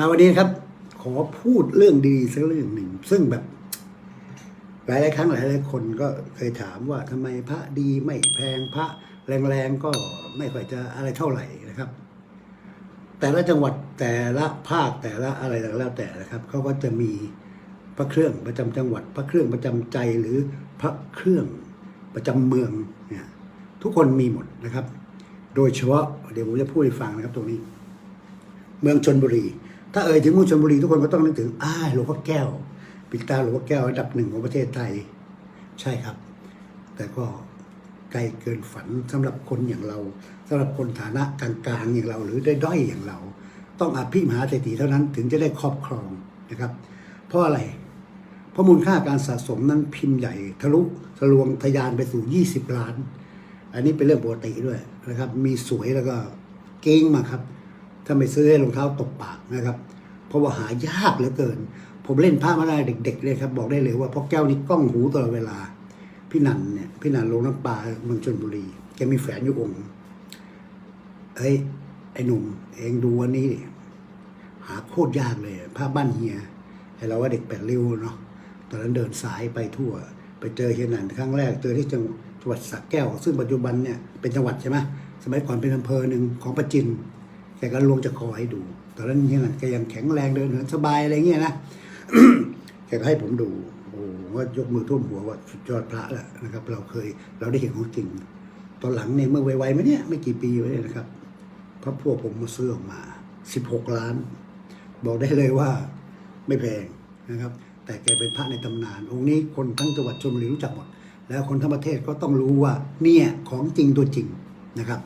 มาวันนี้ครับ ขอพูดเรื่องดีสักเรื่องหนึ่ง ซึ่งแบบ หลายหลายๆครั้งหลายหลายๆคนก็เคยถามว่าทำไมพระดีไม่แพงพระแรงๆก็ไม่ค่อยจะอะไรเท่าไหร่นะครับ แต่ละจังหวัดแต่ละภาคแต่ละอะไรแล้วแต่นะครับเขาก็จะมีพระเครื่องประจำจังหวัด พระเครื่องประจำใจหรือพระเครื่องประจำเมืองเนี่ยทุกคนมีหมดนะครับ โดยเฉพาะเดี๋ยวผมจะพูดให้ฟังนะครับตรงนี้ เมืองชนบุรี ถ้าเอ่ยถึงเมืองชนบุรีทุกคนก็ต้องนึกถึงอ้าหลวงพ่อแก้วปิดตาหลวงพ่อแก้วอันดับหนึ่งของประเทศไทย ใช่ครับ แต่ก็ไกลเกินฝันสำหรับคนอย่างเราสำหรับคนฐานะกลางๆอย่างเรา หรือได้ด้อยอย่างเรา ต้องอภิมหาเศรษฐีเท่านั้นถึงจะได้ครอบครองนะครับ เพราะอะไร เพราะมูลค่าการสะสมนั้นพิมพ์ใหญ่ ทะลุทะลวงทะยานไปสู่ 20 ล้าน อันนี้เป็นเรื่องปกติด้วยนะครับ มีสวยแล้วก็เก้งมาครับ ถ้าไม่ซื้อให้รองเท้าตบปากนะครับ เพราะว่าหายากเหลือเกิน ผมเล่นผ้ามาได้เด็กๆเลยครับ บอกได้เลยว่าพ่อแก้วนี่กล้องหูตลอดเวลา พี่นันเนี่ยพี่นันลงน้ำปลาเมืองชนบุรีแกมีแฝนอยู่องค์เฮ้ยไอ้หนุ่มเองดูวันนี้ หาโคตรยากเลยผ้าบ้านเฮียไอ้เราว่าเด็กแปดริ้วเนาะตอนนั้นเดินสายไปทั่ว ไปเจอเฮียนันครั้งแรกเจอที่จังหวัดสระแก้ว ซึ่งปัจจุบันเนี่ยเป็นจังหวัดใช่ไหมสมัยก่อนเป็นอำเภอหนึ่งของประจิน แกก็ลวงจะคอให้ดู ตอนนั้นเฮียนันแกยังแข็งแรงเดินเหินสบายอะไรเงี้ยนะแกก็ให้ผมดูโอ้โหว่ายกมือท่วมหัวว่าสุดยอดพระแหละนะครับ เราเคยเราได้เห็นของจริง ตอนหลังเนี่ยเมื่อไวๆมาเนี่ยไม่กี่ปีมาเนี่ยนะครับพระพวกผมมาซื้อออกมา 16 ล้าน บอกได้เลยว่าไม่แพงนะครับ แต่แกเป็นพระในตำนาน องค์นี้คนทั้งจังหวัดชลบุรีรู้จักหมด แล้วคนทั้งประเทศก็ต้องรู้ว่าเนี่ยของจริงตัวจริงนะครับ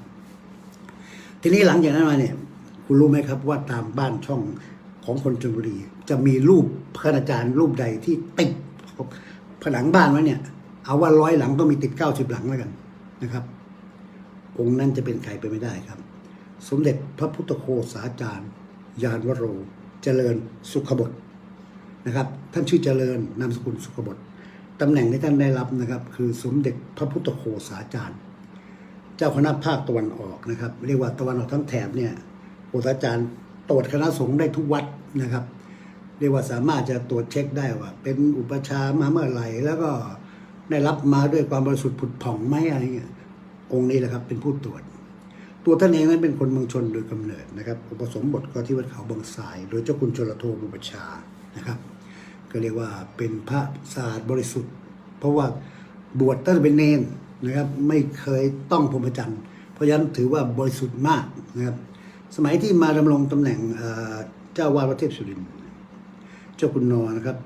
ทีนี้หลังจากนั้นมาเนี่ยคุณรู้ไหมครับว่าตามบ้านช่องของคนชลบุรี จะมีรูปพระอาจารย์รูปใดที่ติดผนังบ้านไว้เนี่ย เอาว่าร้อยหลังต้องมีติดเก้าสิบหลังแล้วกันนะครับ องค์นั้นจะเป็นใครไปไม่ได้ครับ สมเด็จพระพุทธโฆษาจารย์ ยานวโร เจริญสุขบดนะครับ ท่านชื่อเจริญนามสกุลสุขบดตำแหน่งที่ท่านได้รับนะครับ คือสมเด็จพระพุทธโฆษาจารย์ จ้าคณะภาคตะวันออกนะครับ เรียกว่าตะวันออกทั้งแถบเนี่ยโฆษาจารย์ตรวจคณะสงฆ์ได้ทุกวัดนะครับ เรียกว่าสามารถจะตรวจเช็คได้ว่า เป็นอุปชามาเมื่อไหร่แล้วก็ได้รับมาด้วยความบริสุทธิ์ผุดผ่องไหมอะไรเงี้ยองค์นี้แหละครับเป็นผู้ตรวจ ตัวท่านเองนั้นเป็นคนเมืองชนโดยกำเนิดนะครับอุปสมบทก็ที่วัดเขาบางสาย โดยเจ้าคุณชลโทบุปชานะครับ ก็เรียกว่าเป็นพระสะอาดบริสุทธิ์ เพราะว่าบวชตั้งเป็นเนน นะครับไม่เคยต้องพรหมจรรย์ เพราะฉะนั้นถือว่าบริสุทธิ์มากนะครับสมัยที่มาดำรงตำแหน่งเจ้าวาดวัดเทพสุรินทร์เจ้าคุณนอนะครับ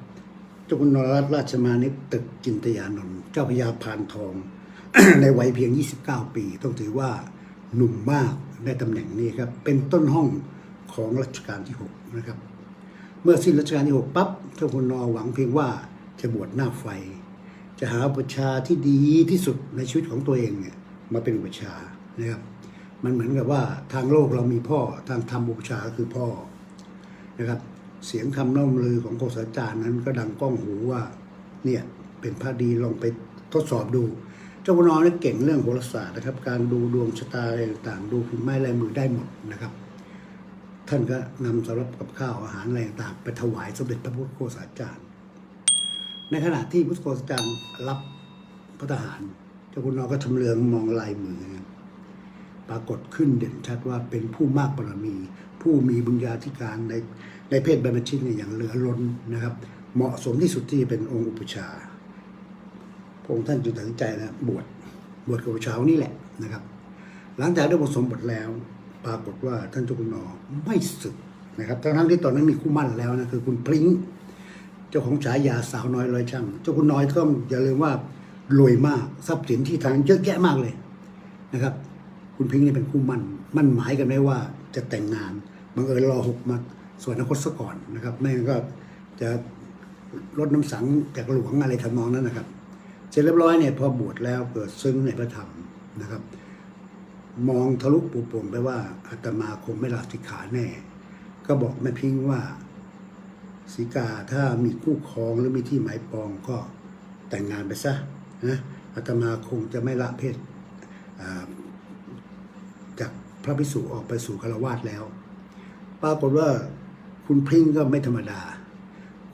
เจ้าคุณนรัตราชมานิตตึกจินตยานนท์เจ้าพญาพานทอง ในวัยเพียง 29 ปี ต้องถือว่าหนุ่มมากในตำแหน่งนี้ครับ เป็นต้นห้องของรัชกาลที่ 6 นะครับ เมื่อสิ้นรัชกาลที่ 6 ปั๊บเจ้าคุณนอหวังเพียงว่าจะบวชหน้าไฟ จะหาอุปชาที่ดีที่สุดในชีวิตของตัวเองเนี่ยมาเป็นอุปชานะครับ มันเหมือนกับว่าทางโลกเรามีพ่อทางธรรมอุปชาคือพ่อนะครับ เสียงคำน่อมลือของโฆษาจารย์นั้นก็ดังก้องหูว่าเนี่ยเป็นพระดีลองไปทดสอบดู เจ้าคุณนอนี่เก่งเรื่องโหราศาสตร์นะครับ การดูดวงชะตาอะไรต่างๆดูพิมพ์ไม้ลายมือได้หมดนะครับ ท่านก็นำสำรับกับข้าวอาหารอะไรต่างๆไปถวายสมเด็จพระพุทธโฆษาจารย์ ในขณะที่พุทธโฆษาจารรับพระทหาร เจ้าคุณนอก็ชำเลืองมองลายมือ ปรากฏขึ้นเด่นชัดว่าเป็นผู้มากบารมี ผู้มีบุญญาธิการในในเพศบรรพชิตเนี่ยอย่างเหลือล้นนะครับ เหมาะสมที่สุดที่จะเป็นองค์อุปชาพระองค์ท่านจึงตัดสินใจนะบวชบวชกับอุปชานี้แหละนะครับ หลังจากได้บทสมบทแล้วปรากฏว่าท่านเจ้าคุณนอไม่สึกนะครับทั้งที่ตอนนั้นมีคู่มั่นแล้วนะคือคุณพริ้ง จ้าของฉายาสาวน้อยร้อยช่าง เจ้าคุณน้อยก็อย่าลืมว่ารวยมากทรัพย์สินที่ทางเยอะแยะมากเลยนะครับ คุณพิงค์นี่เป็นคู่มั่นมั่นหมายกันไว้ว่าจะแต่งงานบังเอิญรอหกมาส่วนอนาคตซะก่อนนะครับไม่งั้นก็จะลดน้ำสังจากหลวงอะไรทำนองนั้นนะครับ เสร็จเรียบร้อยเนี่ยพอบวชแล้วเกิดซึ้งในพระธรรมนะครับ มองทะลุปูโป่งไปว่าอาตมาคงไม่ลาสิกขาแน่ ก็บอกแม่พิงค์ว่า สีกาถ้ามีคู่ครองหรือมีที่หมายปองก็แต่งงานไปซะนะอาตมาคงจะไม่ละเพศจากพระภิกษุออกไปสู่คารวาสแล้ว ปรากฏว่าคุณพิงก็ไม่ธรรมดา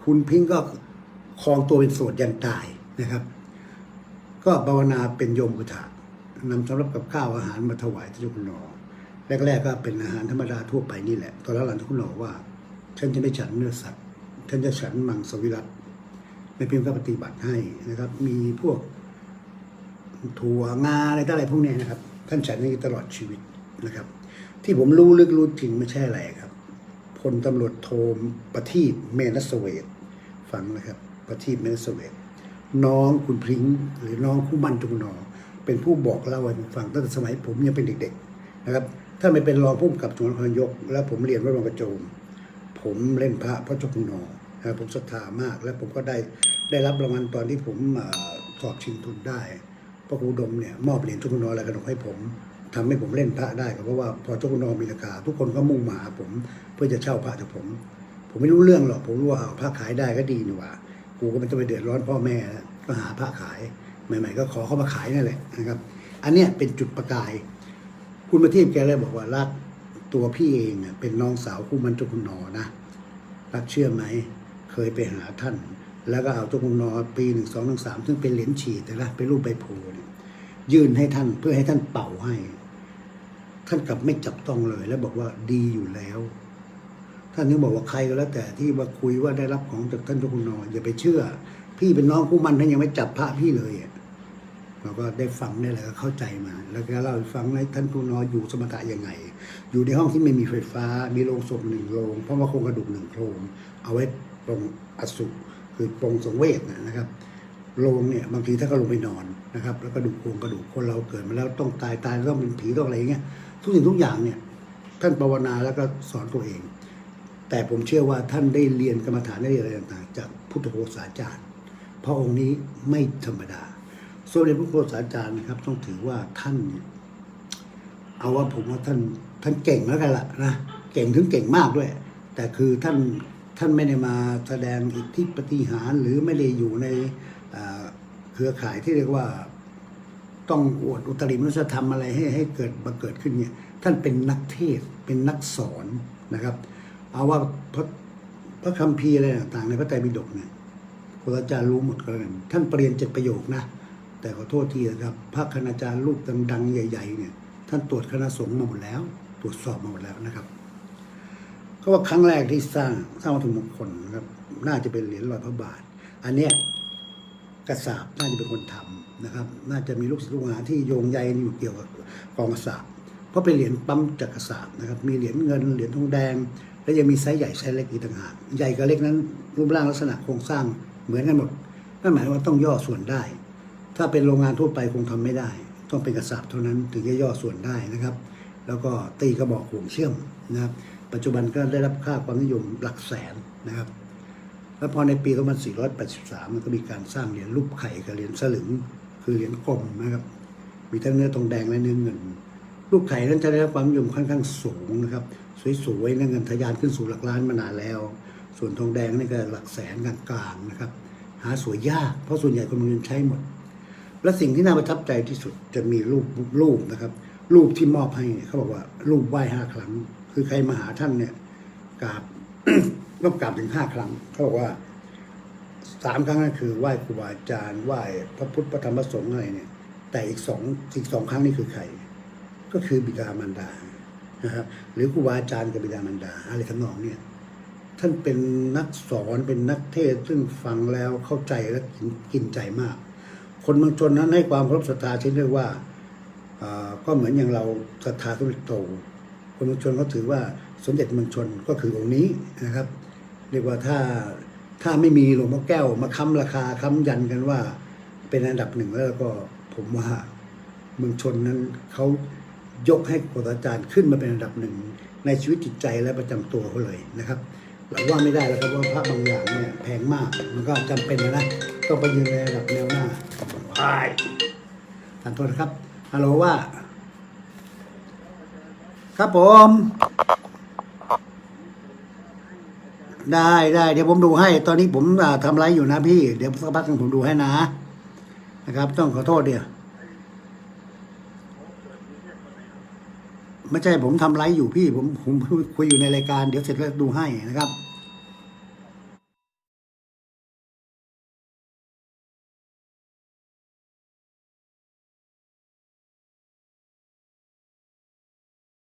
คุณพิงก็ครองตัวเป็นโสดยันตายนะครับ ก็ภาวนาเป็นโยมกุถานำสำรับกับข้าวอาหารมาถวายที่เจ้าคุณหนอแรกๆก็เป็นอาหารธรรมดาทั่วไปนี่แหละ ตอนหลังๆที่คุณหนอว่าฉันจะไม่ฉันเนื้อสัตว์ ฉันจะฉันมังสวิรัตในเพียงก็ปฏิบัติให้นะครับ มีพวกถั่วงาอะไรต่ออะไรพวกนี้นะครับ ท่านฉันนี่ตลอดชีวิตนะครับ ที่ผมรู้ลึกรู้จริงไม่ใช่อะไรครับพลตำรวจโทมประทีปเมนสเวตฟังนะครับ ประทีปเมนสเวตน้องคุณพริ้งหรือน้องคู่มันจุงนอเป็นผู้บอกเล่าให้ผมฟังตั้งแต่สมัยผมยังเป็นเด็กๆนะครับถ้าไม่เป็นรองผู้กำกับจังหวัดนครนายก แล้วผมเรียนวัดบางกระโจม ผมเล่นพระพระเจ้าคุณนอ ผมศรัทธามาก และผมก็ได้ได้รับรางวัลตอนที่ผมสอบชิงทุนได้พระครูดมเนี่ยมอบเหรียญเจ้าคุณนอและกระดกให้ผมทำให้ผมเล่นพระได้ก็เพราะว่าพอเจ้าคุณนอมีราคาทุกคนก็มุ่งมาหาผมเพื่อจะเช่าพระจากผม ผมไม่รู้เรื่องหรอกผมรู้ว่าเอาพระขายได้ก็ดีนี่ว่ากูก็ไม่ต้องไปเดือดร้อนพ่อแม่แล้วก็หาพระขายใหม่ ๆ ก็ขอเข้ามาขายนั่นแหละนะครับ อันเนี้ยเป็นจุดประกาย คุณประทีปแกเลยบอกว่ารักตัวพี่เองเนี่ยเป็นน้องสาวคู่มันเจ้าคุณนอนะรักเชื่อไหม เคยไปหาท่าน แล้วก็เอาเจ้าคุณนอปีหนึ่งสองหนึ่งสามซึ่งเป็นเหรียญฉีดแต่ละเป็นรูปใบโพเนี่ยยื่นให้ท่านเพื่อให้ท่านเป่าให้ ท่านกลับไม่จับต้องเลย แล้วบอกว่าดีอยู่แล้ว ท่านถึงบอกว่าใครก็แล้ว แต่ที่มาคุยว่าได้รับของจากท่านเจ้าคุณนออย่าไปเชื่อ พี่เป็นน้องคู่มันท่านยังไม่จับพระพี่เลยอะเราก็ได้ฟังนี่แหละก็เข้าใจมา แล้วก็เล่าฟังว่าท่านผู้นออยู่สมถะยังไง อยู่ในห้องที่ไม่มีไฟฟ้า มีโรงศพหนึ่งโรงเพราะว่าโครงกระดูกหนึ่งโครงเอาไว้ ตรงอสุคือตรงสังเวชนะครับโรงเนี่ยบางทีถ้าก็ลงไปนอนนะครับ แล้วก็ดูโครงกระดูกคนเราเกิดมาแล้วต้องตายตายต้องเป็นผีต้องอะไรอย่างเงี้ยทุกสิ่งทุกอย่างเนี่ยท่านภาวนาแล้วก็สอนตัวเอง แต่ผมเชื่อว่าท่านได้เรียนกรรมฐานได้เรียนอะไรต่างๆ จากพุทธโฆษาจารย์เพราะองค์นี้ไม่ธรรมดาส่วนในพุทธโฆษาจารย์นะครับ ต้องถือว่าท่านเนี่ยเอาว่าผมว่าท่านท่านเก่งแล้วกันล่ะนะเก่งถึงเก่งมากด้วย แต่คือท่าน ท่านไม่ได้มาแสดงอิทธิปฏิหารหรือไม่ได้อยู่ในเครือข่ายที่เรียกว่าต้องอวดอุตริมนุสธรรมอะไรให้ให้เกิดมาเกิดขึ้นเนี่ยท่านเป็นนักเทศเป็นนักสอนนะครับ เอาว่าพระพระคัมภีร์อะไรต่างๆในพระไตรปิฎกเนี่ยครูอาจารย์รู้หมดกันท่านเปลี่ยนเจ็ดประโยคนะแต่ขอโทษทีนะครับพระคณาจารย์รูปดังๆใหญ่ ๆ เนี่ย ท่านตรวจคณะสงฆ์มาหมดแล้ว ตรวจสอบมาหมดแล้วนะครับ ก็ว่าครั้งแรกที่สร้างสร้างวัตถุมงคลครับ น่าจะเป็นเหรียญรอยพระบาท อันเนี้ยกระสาบน่าจะเป็นคนทำนะครับ น่าจะมีลูกศิษย์ลูกหาที่โยงใยอยู่เกี่ยวกับกองกระสาบเพราะเป็นเหรียญปั๊มจากกระสาบนะครับ มีเหรียญเงินเหรียญทองแดง และยังมีไซส์ใหญ่ไซส์เล็กอีกต่างหากใหญ่กับเล็กนั้น รูปร่างลักษณะโครงสร้างเหมือนกันหมดนั่นหมายว่าต้องย่อส่วนได้ ถ้าเป็นโรงงานทั่วไปคงทำไม่ได้ ต้องเป็นกระสาบเท่านั้นถึงจะย่อส่วนได้นะครับ แล้วก็ตีกระบอกห่วงเชื่อมนะครับ ปัจจุบันก็ได้รับค่าความนิยมหลักแสนนะครับ แล้วพอในปี 2483 มันก็มีการสร้างเหรียญรูปไข่กับเหรียญสลึง คือเหรียญกลมนะครับ มีทั้งเนื้อทองแดงและเนื้อเงิน รูปไข่นั้นจะได้รับความนิยมค่อนข้างสูงนะครับสวยๆเนื้อเงินทะยานขึ้นสู่หลักล้านมานานแล้ว ส่วนทองแดงนี่ก็หลักแสนกลางๆนะครับ หาสวยยากเพราะส่วนใหญ่คนเมืองใช้หมด และสิ่งที่น่าประทับใจที่สุดจะมีรูปรูปนะครับรูปที่มอบให้เขาบอกว่ารูปไหว้ห้าครั้ง คือใครมาหาท่านเนี่ยกราบต้องกราบถึงห้าครั้งเขาบอกว่าสามครั้งนั่นคือไหว้ครูบาอาจารย์ไหว้พระพุทธพระธรรมพระสงฆ์อะไรเนี่ย แต่อีกสองอีกสองครั้งนี่คือใคร ก็คือบิดามารดานะครับหรือครูบาอาจารย์กับบิดามารดา อะไรทั้งนองเนี่ยท่านเป็นนักสอนเป็นนักเทศซึ่งฟังแล้วเข้าใจและกินใจมาก คนเมืองชนนั้นให้ความเคารพศรัทธาเช่นเรียกว่าอ่าก็เหมือนอย่างเราศรัทธาสมเด็จโต คนเมืองชนเขาถือว่าสมเด็จเมืองชนก็คือองค์นี้นะครับ เรียกว่าถ้าถ้าไม่มีหลวงพ่อแก้วมาค้ำราคาค้ำยันกันว่า เป็นอันดับหนึ่งแล้วก็ผมว่าเมืองชนนั้นเขายกให้ครูอาจารย์ขึ้นมาเป็นอันดับหนึ่งในชีวิตจิตใจและประจำตัวเขาเลยนะครับเราว่าไม่ได้แล้วครับว่าพระบางอย่างเนี่ยแพงมากมันก็จำเป็นนะนะต้องไปยืนในระดับแนวหน้าไปทานโทษนะครับฮัลโหลว่า ครับผม ได้ได้เดี๋ยวผมดูให้ ตอนนี้ผมอ่าทำไรอยู่นะพี่ เดี๋ยวสักพักหนึ่งผมดูให้นะ นะครับ ต้องขอโทษเดียวไม่ใช่ผมทำไลฟ์อยู่พี่ ผมผมคุยอยู่ในรายการเดี๋ยวเสร็จแล้วดูให้นะครับ